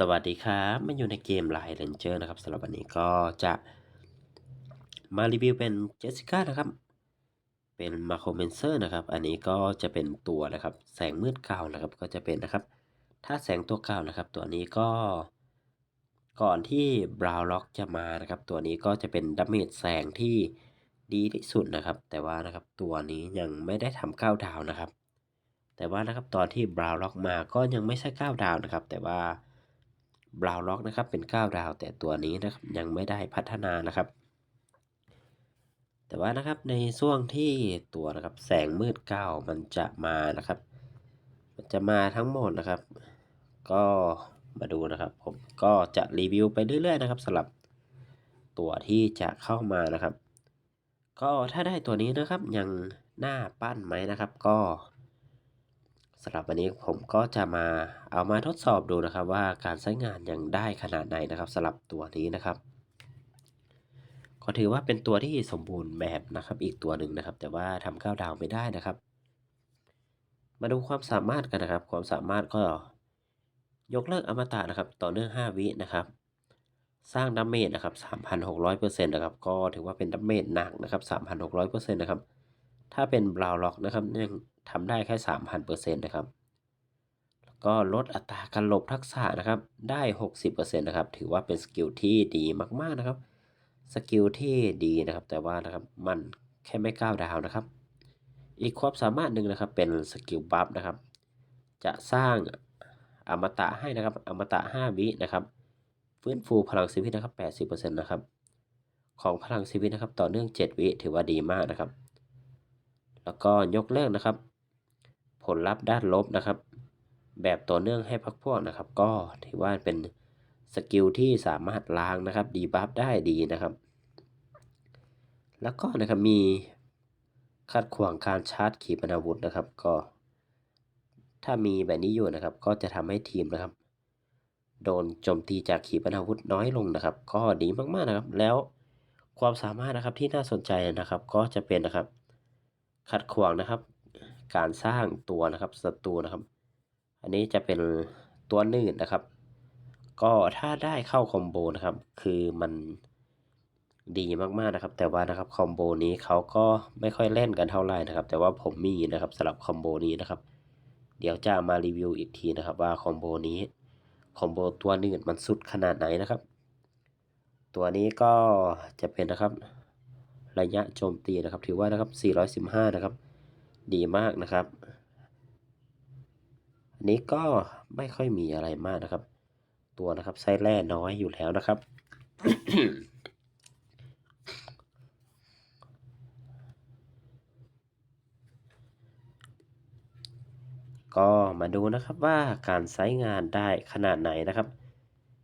สวัสดีครับมาอยู่ในเกม Line Ranger นะครับสำหรับวันนี้ก็จะมารีวิวเป็นเจสสิก้านะครับ เป็นมาโคเมนเซอร์นะครับ อันนี้ก็จะเป็นตัวนะครับ แสงมืดเก่านะครับ ก็จะเป็นนะครับ ถ้าแสงตัวเก่านะครับ ตัวนี้ก็ ก่อนที่บราวล็อกจะมานะครับ ตัวนี้ก็จะเป็นดาเมจแสงที่ดีที่สุดนะครับ แต่ว่านะครับตัวนี้ยังไม่ได้ทำก้าวดาวนะครับ แต่ว่านะครับตอนที่บราวล็อกมาก็ยังไม่ใช่ก้าวดาวนะครับ แต่ว่า บราวล็อกนะครับเป็น 9 ดาว แต่ตัวนี้นะครับยังไม่ได้พัฒนานะครับ แต่ว่านะครับในช่วงที่ตัวนะครับแสงมืดเก้ามันจะมานะครับ มันจะมาทั้งหมดนะครับ ก็มาดูนะครับ ผมก็จะรีวิวไปเรื่อยๆนะครับสำหรับตัวที่จะเข้ามานะครับ ก็ถ้าได้ตัวนี้นะครับยังหน้าปั้นไหมนะครับ ก็ สำหรับวันนี้ผมก็จะมาเอามาทดสอบดูนะครับว่าการใช้งานยังได้ขนาดไหนนะครับสำหรับตัวนี้นะครับ ก็ถือว่าเป็นตัวที่สมบูรณ์แบบนะครับอีกตัวหนึ่งนะครับ แต่ว่าทำก้าวดาวไม่ได้นะครับ มาดูความสามารถกันนะครับ ความสามารถก็ยกเลิกอมตะนะครับ ต่อเนื่อง 5 วินะครับ สร้างดาเมจนะครับ 3,600%นะครับก็ถือว่าเป็นดาเมจหนักนะครับ 3,600%นะครับถ้าเป็นบราวล็อกนะครับยัง ทำได้แค่3,000%นะครับแล้วก็ลดอัตราการหลบทักษะนะครับได้ 60%นะครับถือว่าเป็นสกิลที่ดีมากๆนะครับสกิลที่ดีนะครับแต่ว่านะครับมันแค่ไม่ก้าวดาวนะครับ อีกความสามารถหนึ่งนะครับเป็นสกิลบัฟนะครับจะสร้างอมตะให้นะครับอมตะ 5 วินะครับฟื้นฟูพลังชีวิตนะครับ 80%นะครับของพลังชีวิตนะครับต่อเนื่อง 7 วิถือว่าดีมากนะครับ แล้วก็ยกเลิกนะครับ ผลลัพธ์ด้านลบนะครับ แบบต่อเนื่องให้พักพวกนะครับ ก็ถือว่าเป็นสกิลที่สามารถล้างนะครับดีบัฟได้ดีนะครับ แล้วก็นะครับมีขัดขวางการชาร์จขีปนาวุธนะครับ ก็ ถ้ามีแบบนี้อยู่นะครับ ก็จะทำให้ทีมนะครับ โดนโจมตีจากขีปนาวุธน้อยลงนะครับ ก็ดีมากๆนะครับ แล้วความสามารถนะครับที่น่าสนใจนะครับ ก็จะเป็นนะครับ ขัดขวางนะครับ การสร้างตัวนะครับศัตรูนะครับ อันนี้จะเป็นตัวนื่นนะครับ ก็ถ้าได้เข้าคอมโบนะครับ คือมันดีมากๆนะครับ แต่ว่านะครับคอมโบนี้เขาก็ไม่ค่อยเล่นกันเท่าไหร่นะครับ แต่ว่าผมมีนะครับสำหรับคอมโบนี้นะครับ เดี๋ยวจะมารีวิวอีกทีนะครับ ว่าคอมโบนี้คอมโบตัวนื่นมันสุดขนาดไหนนะครับ ตัวนี้ก็จะเป็นนะครับระยะโจมตีนะครับ ถือว่านะครับ 415 นะครับ ดีมากนะครับ อันนี้ก็ไม่ค่อยมีอะไรมากนะครับ ตัวนะครับไส้แร่น้อยอยู่แล้วนะครับ ก็มาดูนะครับว่าการใช้งานได้ขนาดไหนนะครับ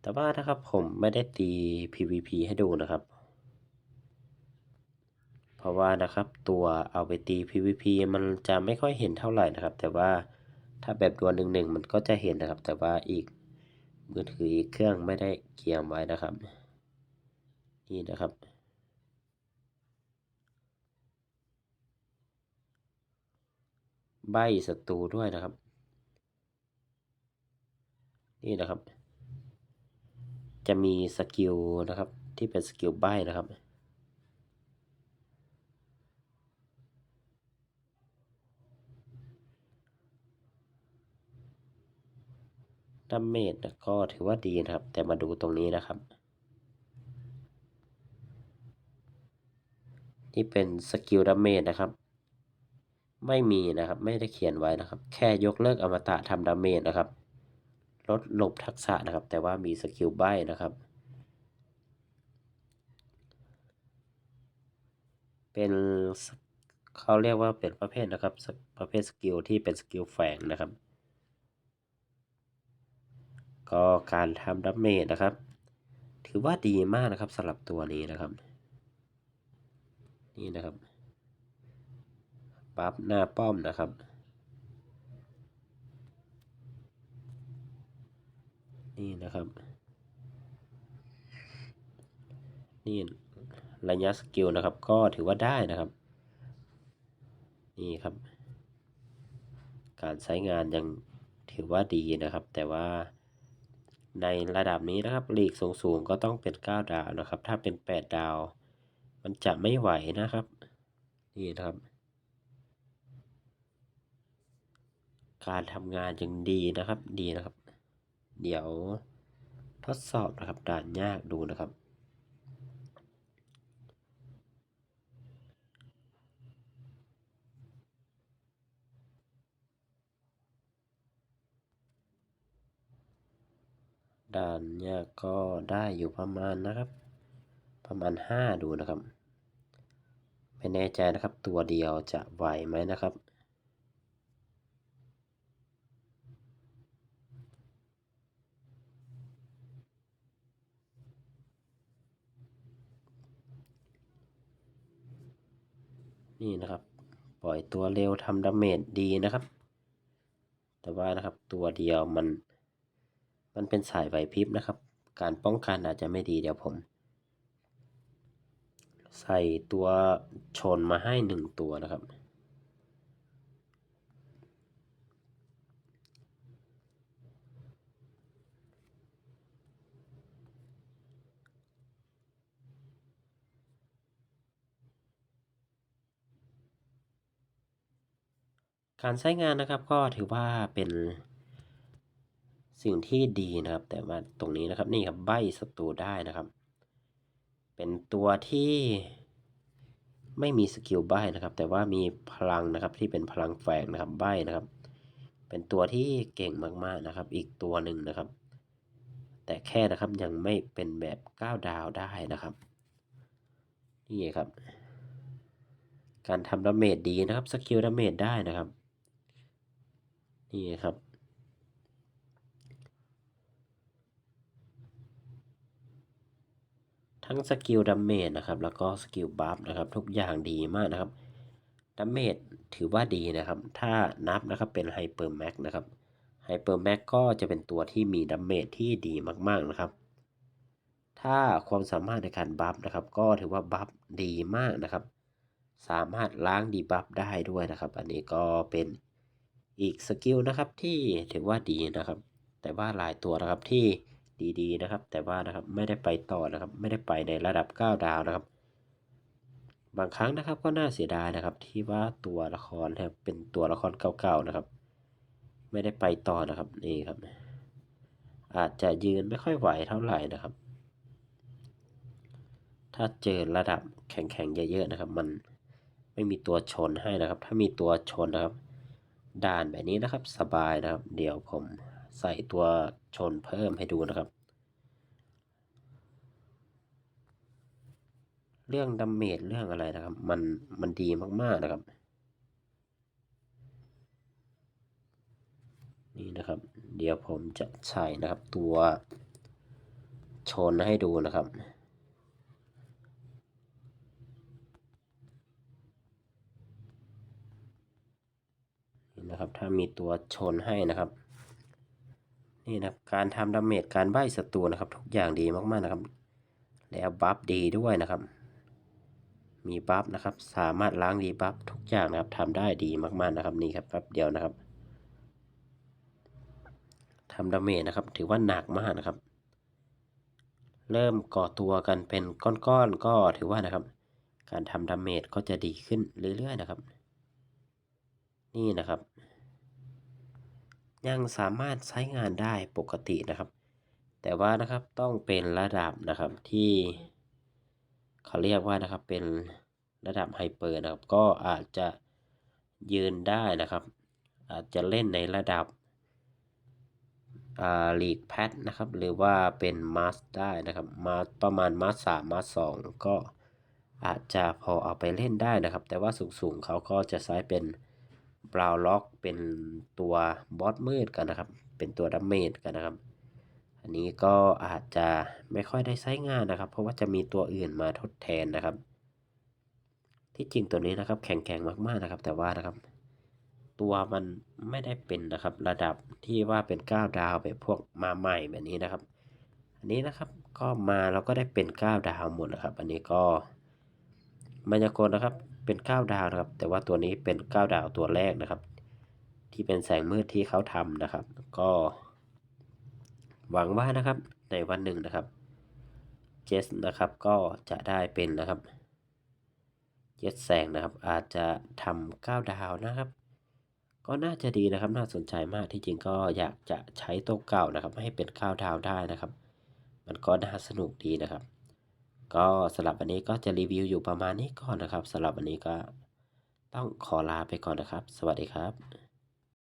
แต่ว่านะครับผมไม่ได้ตี PVP ให้ดูนะครับ ราะว่านะครับตัวเอาไปตี PVP มันจะไม่ค่อยเห็นเท่าไหร่นะครับ แต่ว่าถ้าแบบดวลหนึ่งหนึ่งมันก็จะเห็นนะครับ แต่ว่าอีกมือถืออีกเครื่องไม่ได้เกียมไว้นะครับ นี่นะครับ ใบศัตรูด้วยนะครับ นี่นะครับ จะมีสกิลนะครับที่เป็นสกิลใบนะครับ ดาเมจก็ถือว่าดีนะครับ แต่มาดูตรงนี้นะครับ นี่เป็นสกิลดาเมจนะครับ ไม่มีนะครับ ไม่ได้เขียนไว้นะครับ แค่ยกเลิกอมตะทำดาเมจนะครับ ลดหลบทักษะนะครับ แต่ว่ามีสกิลใบนะครับ เป็นเขาเรียกว่าเป็นประเภทนะครับ ประเภทสกิลที่เป็นสกิลแฝงนะครับ ก็การทำดาเมจนะครับ ถือว่าดีมากนะครับสำหรับตัวนี้นะครับ นี่นะครับบัฟหน้าป้อมนะครับนี่นะครับ นี่ระยะสกิลนะครับ ก็ถือว่าได้นะครับ นี่ครับ การใช้งานยังถือว่าดีนะครับ แต่ว่า ในระดับนี้นะครับลีกสูงๆก็ต้องเป็น 9 ดาวนะครับ ถ้าเป็น 8 ดาว มันจะไม่ไหวนะครับ นี่นะครับ การทำงานยังดีนะครับดีนะครับ เดี๋ยวทดสอบนะครับด่านยากดูนะครับ ด่านยากก็ได้อยู่ประมาณนะครับ ประมาณ 5 ดูนะครับ ไม่แน่ใจนะครับตัวเดียวจะไหวไหมนะครับนี่นะครับ ปล่อยตัวเร็วทำดาเมจดีนะครับ แต่ว่านะครับตัวเดียวมัน มันเป็นสายไหวพริบนะครับ การป้องกันอาจจะไม่ดีเดี๋ยวผม ใส่ตัวชนมาให้หนึ่งตัวนะครับ การใช้งานนะครับก็ถือว่าเป็น สิ่งที่ดีนะครับ แต่ว่าตรงนี้นะครับนี่ครับใบศัตรูได้นะครับ เป็นตัวที่ไม่มีสกิลใบนะครับ แต่ว่ามีพลังนะครับที่เป็นพลังแฝงนะครับใบนะครับ เป็นตัวที่เก่งมากๆนะครับ อีกตัวหนึ่งนะครับ แต่แค่นะครับยังไม่เป็นแบบ9ดาวได้นะครับนี่ครับ การทำดาเมจดีนะครับสกิลดาเมจได้นะครับนี่ครับ ทั้งสกิลดาเมจนะครับแล้วก็สกิลบัฟนะครับทุกอย่างดีมากนะครับดาเมจถือว่าดีนะครับ ถ้านับนะครับเป็นไฮเปอร์แม็กนะครับไฮเปอร์แม็กก็จะเป็นตัวที่มีดาเมจที่ดีมากๆนะครับ ถ้าความสามารถในการบัฟนะครับ ก็ถือว่าบัฟดีมากนะครับ สามารถล้างดีบัฟได้ด้วยนะครับ อันนี้ก็เป็นอีกสกิลนะครับที่ถือว่าดีนะครับ แต่ว่าหลายตัวนะครับที่ ดีๆนะครับ แต่ว่านะครับไม่ได้ไปต่อนะครับ ไม่ได้ไปในระดับ 9 ดาวนะครับ บางครั้งนะครับก็น่าเสียดายนะครับ ที่ว่าตัวละครนะครับเป็นตัวละครเก่าๆนะครับ ไม่ได้ไปต่อนะครับนี่ครับ อาจจะยืนไม่ค่อยไหวเท่าไหร่นะครับ ถ้าเจอระดับแข็งๆเยอะๆนะครับ มันไม่มีตัวชนให้นะครับ ถ้ามีตัวชนนะครับ ด่านแบบนี้นะครับสบายนะครับ เดี๋ยวผม ใส่ตัวชนเพิ่มให้ดูนะครับ เรื่องดาเมจเรื่องอะไรนะครับ มันมันดีมาก ๆ นะครับ นี่นะครับ เดี๋ยวผมจะใส่นะครับตัวชนให้ดูนะครับนี่นะครับถ้ามีตัวชนให้นะครับ นี่นะครับการทำดาเมจการใบ้ศัตรูนะครับ ทุกอย่างดีมากๆนะครับ แล้วบัฟดีด้วยนะครับ มีบัฟนะครับ สามารถล้างดีบัฟทุกอย่างนะครับทำได้ดีมากๆนะครับนี่ครับแป๊บเดียวนะครับทำดาเมจนะครับ ถือว่าหนักมากนะครับ เริ่มก่อตัวกันเป็นก้อนๆก็ถือว่านะครับ การทำดาเมจก็จะดีขึ้นเรื่อยๆนะครับ นี่นะครับ ยังสามารถใช้งานได้ปกตินะครับ แต่ว่านะครับต้องเป็นระดับนะครับที่เขาเรียกว่านะครับเป็นระดับไฮเปอร์นะครับ ก็อาจจะยืนได้นะครับ อาจจะเล่นในระดับลีกแพทนะครับหรือว่าเป็นมาสได้นะครับมาประมาณมาสสามมาสสองก็อาจจะพอเอาไปเล่นได้นะครับ แต่ว่าสูงๆเขาก็จะใช้เป็น บราวล็อกเป็นตัวบอสมืดกันนะครับ เป็นตัวดัมเมจกันนะครับ อันนี้ก็อาจจะไม่ค่อยได้ใช้งานนะครับ เพราะว่าจะมีตัวอื่นมาทดแทนนะครับ ที่จริงตัวนี้นะครับ แข็งๆมากๆนะครับ แต่ว่านะครับ ตัวมันไม่ได้เป็นนะครับ ระดับที่ว่าเป็น9ดาวแบบพวกมาใหม่แบบนี้นะครับ อันนี้นะครับก็มาเราก็ได้เป็น9ดาวหมดนะครับ อันนี้ก็ มายากลนะครับเป็น 9 ดาวนะครับ แต่ว่าตัวนี้เป็น 9 ดาวตัวแรกนะครับ ที่เป็นแสงมืดที่เขาทำนะครับ ก็หวังว่านะครับในวันหนึ่งนะครับเจสนะครับก็จะได้เป็นนะครับเจสแสงนะครับ อาจจะทำ9ดาวนะครับ ก็น่าจะดีนะครับ น่าสนใจมากที่จริงก็อยากจะใช้ตัวเก่านะครับ ให้เป็น9ดาวได้นะครับ มันก็น่าสนุกดีนะครับ ก็สำหรับวันนี้ก็จะรีวิวอยู่ประมาณนี้ก่อนนะครับสำหรับวันนี้ก็ต้องขอลาไปก่อนนะครับ สวัสดีครับ